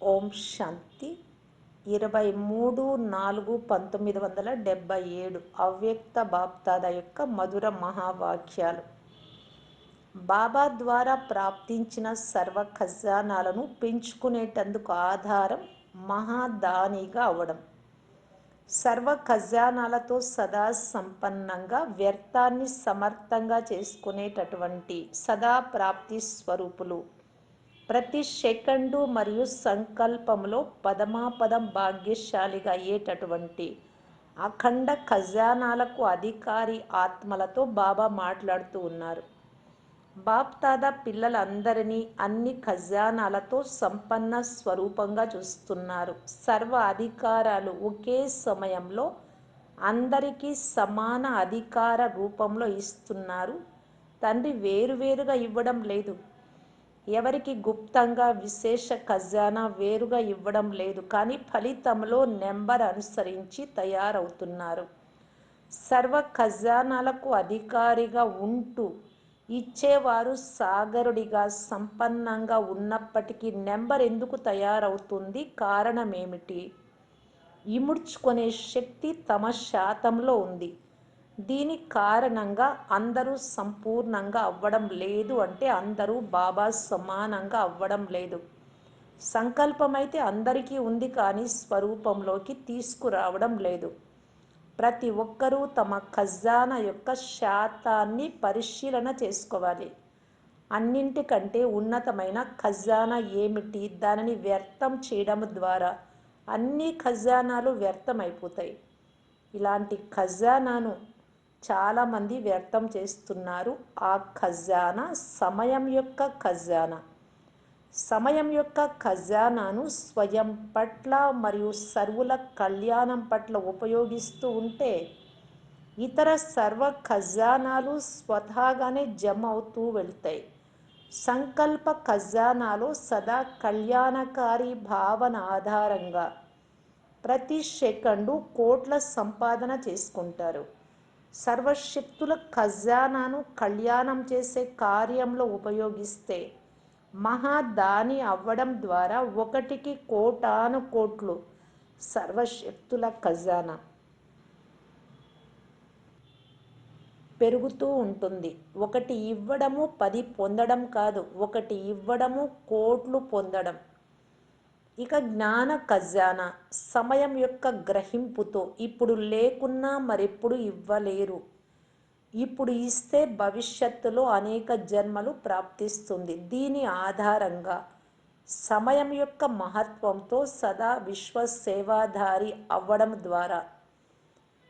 ఓం శాంతి. ఇరవై మూడు నాలుగు పంతొమ్మిది వందల డెబ్భై ఏడు అవ్యక్త బాప్తాద యొక్క మధుర మహావాక్యాలు. బాబా ద్వారా ప్రాప్తించిన సర్వ ఖజానాలను పెంచుకునేటందుకు ఆధారం మహాదానిగా అవడం. సర్వ ఖజానాలతో సదా సంపన్నంగా వ్యర్థాన్ని సమర్థంగా చేసుకునేటటువంటి సదా ప్రాప్తి స్వరూపులు ప్రతి సెకండు మరియు సంకల్పంలో పదమాపదం భాగ్యశాలిగా అయ్యేటటువంటి అఖండ ఖజానాలకు అధికారి ఆత్మలతో బాబా మాట్లాడుతూ ఉన్నారు. బాప్తాదా పిల్లలందరినీ అన్ని ఖజానాలతో సంపన్న స్వరూపంగా చూస్తున్నారు. సర్వ అధికారాలు ఒకే సమయంలో అందరికీ సమాన అధికార రూపంలో ఇస్తున్నారు. తండ్రి వేరువేరుగా ఇవ్వడం లేదు. ఎవరికి గుప్తంగా విశేష ఖజానా వేరుగా ఇవ్వడం లేదు కానీ ఫలితంలో నెంబర్ అనుసరించి తయారవుతున్నారు. సర్వ ఖజానాలకు అధికారిగా ఉంటూ ఇచ్చేవారు సాగరుడిగా సంపన్నంగా ఉన్నప్పటికీ నెంబర్ ఎందుకు తయారవుతుంది? కారణమేమిటి? ఇముడ్చుకునే శక్తి తమ శాతంలో ఉంది. దీని కారణంగా అందరూ సంపూర్ణంగా అవ్వడం లేదు అంటే అందరూ బాబా సమానంగా అవ్వడం లేదు. సంకల్పమైతే అందరికీ ఉంది కానీ స్వరూపంలోకి తీసుకురావడం లేదు. ప్రతి ఒక్కరూ తమ ఖజానా యొక్క శాతాన్ని పరిశీలన చేసుకోవాలి. అన్నింటికంటే ఉన్నతమైన ఖజానా ఏమిటి? దానిని వ్యర్థం చేయడం ద్వారా అన్ని ఖజానాలు వ్యర్థమైపోతాయి. ఇలాంటి ఖజానాను చాలామంది వ్యర్థం చేస్తున్నారు ఆ ఖజానా సమయం యొక్క ఖజానా. సమయం యొక్క ఖజానాను స్వయం పట్ల మరియు సర్వుల కళ్యాణం పట్ల ఉపయోగిస్తూ ఉంటే ఇతర సర్వ ఖజానాలు స్వతహాగానే జమ అవుతూ వెళ్తాయి. సంకల్ప ఖజానాలో సదా కళ్యాణకారి భావన ఆధారంగా ప్రతి సెకండు కోట్ల సంపాదన చేసుకుంటారు. సర్వశక్తుల ఖజానాను కళ్యాణం చేసే కార్యంలో ఉపయోగిస్తే మహాదాని అవ్వడం ద్వారా ఒకటికి కోటాను కోట్లు సర్వశక్తుల ఖజానా పెరుగుతూ ఉంటుంది. ఒకటి ఇవ్వడము పది పొందడం కాదు ఒకటి ఇవ్వడము కోట్లు పొందడం. ఇక జ్ఞాన ఖజానా సమయం యొక్క గ్రహింపుతో ఇప్పుడు లేకున్నా మరెప్పుడు ఇవ్వలేరు. ఇప్పుడు ఇస్తే భవిష్యత్తులో అనేక జన్మలు ప్రాప్తిస్తుంది. దీని ఆధారంగా సమయం యొక్క మహత్వంతో సదా విశ్వ సేవాధారి అవ్వడం ద్వారా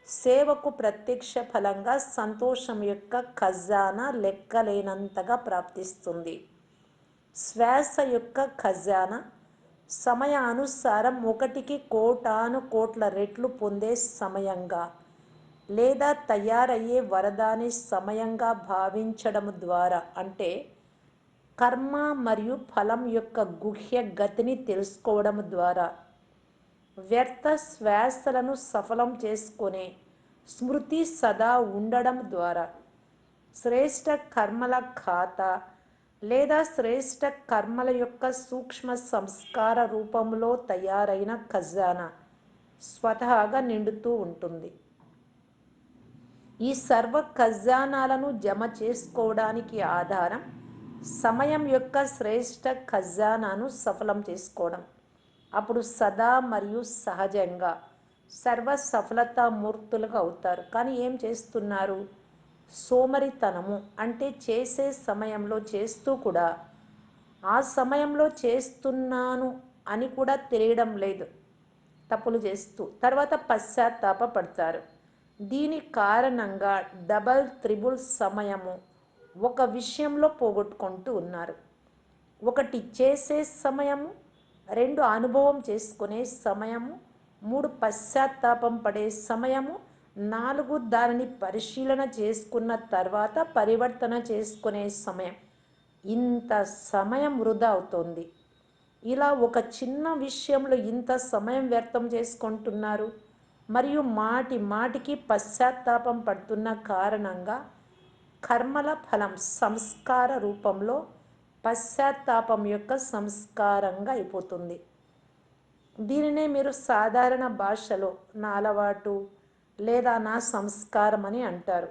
సేవకు ప్రత్యక్ష ఫలంగా సంతోషం యొక్క ఖజానా లెక్కలేనంతగా ప్రాప్తిస్తుంది. శ్వాస యొక్క ఖజానా సమయానుసారం ఒకటికి కోటాను కోట్ల రెట్లు పొందే సమయంగా లేదా తయారయ్యే వరదాని సమయంగా భావించడం ద్వారా అంటే కర్మ మరియు ఫలం యొక్క గుహ్య గతిని తెలుసుకోవడం ద్వారా. వ్యర్థ శ్వాసలను సఫలం చేసుకునే స్మృతి సదా ఉండడం ద్వారా. శ్రేష్ట కర్మల ఖాతా లేదా శ్రేష్ట కర్మల యొక్క సూక్ష్మ సంస్కార రూపంలో తయారైన ఖజానా స్వతహాగా నిండుతూ ఉంటుంది. ఈ సర్వ ఖజానాలను జమ చేసుకోవడానికి ఆధారం సమయం యొక్క శ్రేష్ట ఖజానాను సఫలం చేసుకోవడం. అప్పుడు సదా మరియు సహజంగా సర్వ సఫలతామూర్తులుగా అవుతారు. కానీ ఏం చేస్తున్నారు? సోమరితనము అంటే చేసే సమయంలో చేస్తూ కూడా ఆ సమయంలో చేస్తున్నాను అని కూడా తెలియడం లేదు. తప్పులు చేస్తూ తర్వాత పశ్చాత్తాప పడతారు. దీని కారణంగా డబల్ త్రిబుల్ సమయము ఒక విషయంలో పోగొట్టుకుంటూ ఉన్నారు. ఒకటి చేసే సమయము రెండు అనుభవం చేసుకునే సమయము మూడు పశ్చాత్తాపం పడే సమయము నాలుగు దానిని పరిశీలన చేసుకున్న తర్వాత పరివర్తన చేసుకునే సమయం. ఇంత సమయం వృధా అవుతోంది. ఇలా ఒక చిన్న విషయంలో ఇంత సమయం వ్యర్థం చేసుకుంటున్నారు. మరియు మాటి మాటికి పశ్చాత్తాపం పడుతున్న కారణంగా కర్మల ఫలం సంస్కార రూపంలో పశ్చాత్తాపం యొక్క సంస్కారంగా అయిపోతుంది. దీనినే మీరు సాధారణ భాషలో నా అలవాటు లేదా నా సంస్కారం అని అంటారు.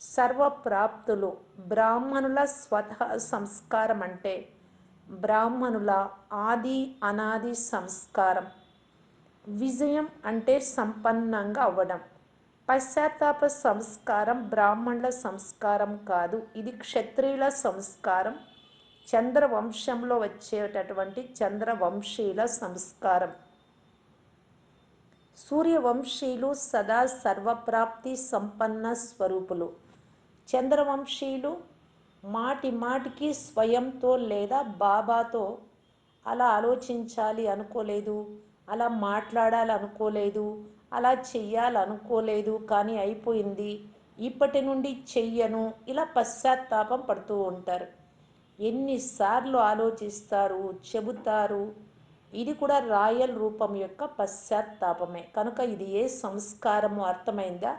సర్వప్రాప్తులు బ్రాహ్మణుల స్వతహ సంస్కారం అంటే బ్రాహ్మణుల ఆది అనాది సంస్కారం. విజయం అంటే సంపన్నంగా అవ్వడం. పశ్చాత్తాప సంస్కారం బ్రాహ్మణుల సంస్కారం కాదు. ఇది క్షత్రియుల సంస్కారం. చంద్రవంశంలో వచ్చేటటువంటి చంద్రవంశీయుల సంస్కారం. సూర్యవంశీయులు సదా సర్వప్రాప్తి సంపన్న స్వరూపులు. చంద్రవంశీయులు మాటి మాటికి స్వయంతో లేదా బాబాతో అలా ఆలోచించాలి అనుకోలేదు అలా మాట్లాడాలనుకోలేదు అలా చెయ్యాలనుకోలేదు కానీ అయిపోయింది. ఇప్పటి నుండి చెయ్యను. ఇలా పశ్చాత్తాపం పడుతూ ఉంటారు. ఎన్నిసార్లు ఆలోచిస్తారు చెబుతారు ఇది కూడా రాయల్ రూపం యొక్క పశ్చాత్తాపమే. కనుక ఇది ఏ సంస్కారము అర్థమైందా?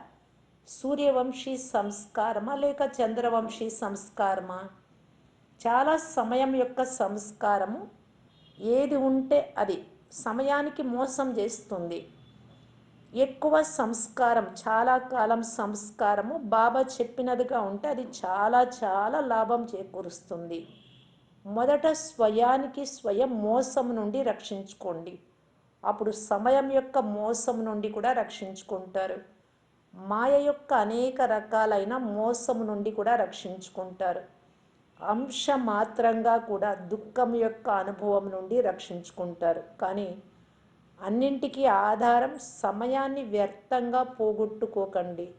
సూర్యవంశీ సంస్కారమా లేక చంద్రవంశీ సంస్కారమా? చాలా సమయం యొక్క సంస్కారము. ఏది ఉంటే అది సమయానికి మోసం చేస్తుంది. ఎక్కువ సంస్కారం చాలా కాలం సంస్కారము బాబా చెప్పినదిగా ఉంటే అది చాలా చాలా లాభం చేకూరుస్తుంది. మొదట స్వయానికి స్వయం మోసం నుండి రక్షించుకోండి. అప్పుడు సమయం యొక్క మోసం నుండి కూడా రక్షించుకుంటారు. మాయ యొక్క అనేక రకాలైన మోసం నుండి కూడా రక్షించుకుంటారు. అంశ మాత్రంగా కూడా దుఃఖం యొక్క అనుభవం నుండి రక్షించుకుంటారు. కానీ అన్నింటికీ ఆధారం సమయాన్ని వ్యర్థంగా పోగొట్టుకోకండి.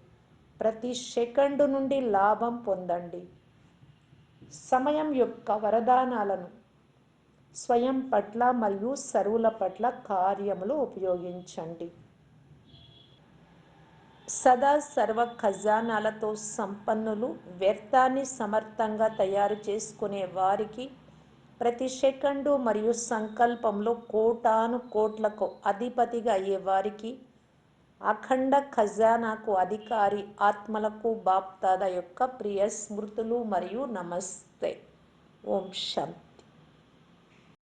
ప్రతి సెకండు నుండి లాభం పొందండి. సమయం యొక్క వరదానాలను స్వయం పట్ల మరియు సరువుల పట్ల కార్యములు ఉపయోగించండి. సదా సర్వ ఖజానాలతో సంపన్నులు వ్యర్థాన్ని సమర్థంగా తయారు చేసుకునే వారికి ప్రతి సెకండు మరియు సంకల్పంలో కోటాను కోట్లకు అధిపతిగా అయ్యే వారికి అఖండ ఖజానాకు అధికారి ఆత్మలకు బాప్తాద యొక్క ప్రియ స్మృతులు మరియు నమస్తే. ఓం శాంతి